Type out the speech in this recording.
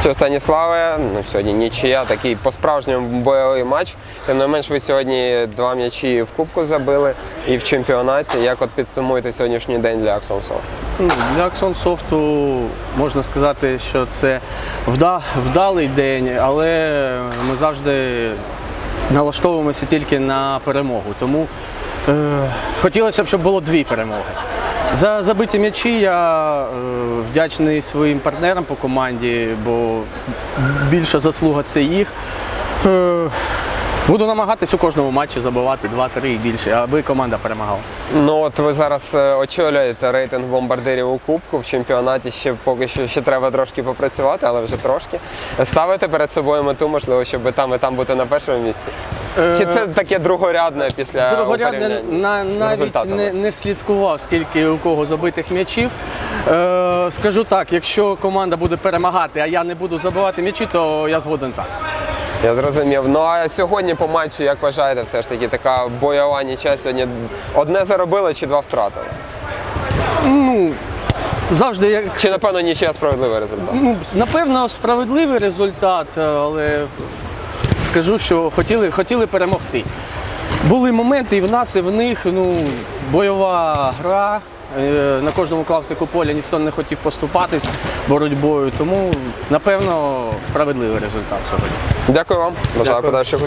Що Станіславе, ну сьогодні нічия, такий по-справжньому бойовий матч. Тим не менш, ви сьогодні два м'ячі в кубку забили і в чемпіонаті. Як от підсумуєте сьогоднішній день для Аксон Софт? Ну, Для Аксон Софту можна сказати, що це вда, вдалий день, але ми завжди налаштовуємося тільки на перемогу. Тому е, хотілося б, щоб було дві перемоги. За забиті м'ячі я е, вдячний своїм партнерам по команді, бо більша заслуга це їх. Е, буду намагатись у кожному матчі забивати 2-3 і більше, аби команда перемагала. Ну от ви зараз е, очолюєте рейтинг бомбардирів у кубку. В чемпіонаті ще поки що ще треба трошки попрацювати, але вже трошки. Ставите перед собою мету, можливо, щоб там і там бути на першому місці. Чи це таке другорядне після Другорядне на, навіть не, не слідкував, скільки у кого забитих м'ячів. Е, скажу так, якщо команда буде перемагати, а я не буду забивати м'ячі, то я згоден так. Я зрозумів. Ну а сьогодні по матчу, як вважаєте, все ж таки така бойова нічия сьогодні одне заробили чи два втратили? Ну, завжди як. Чи напевно нічия справедливий результат? Ну, напевно, справедливий результат, е, але скажу, що хотіли, хотіли перемогти. Були моменти і в нас, і в них. Ну, бойова гра. Е, На кожному клаптику поля ніхто не хотів поступатись боротьбою, тому напевно справедливий результат сьогодні. Дякую вам. Бажаю подальших.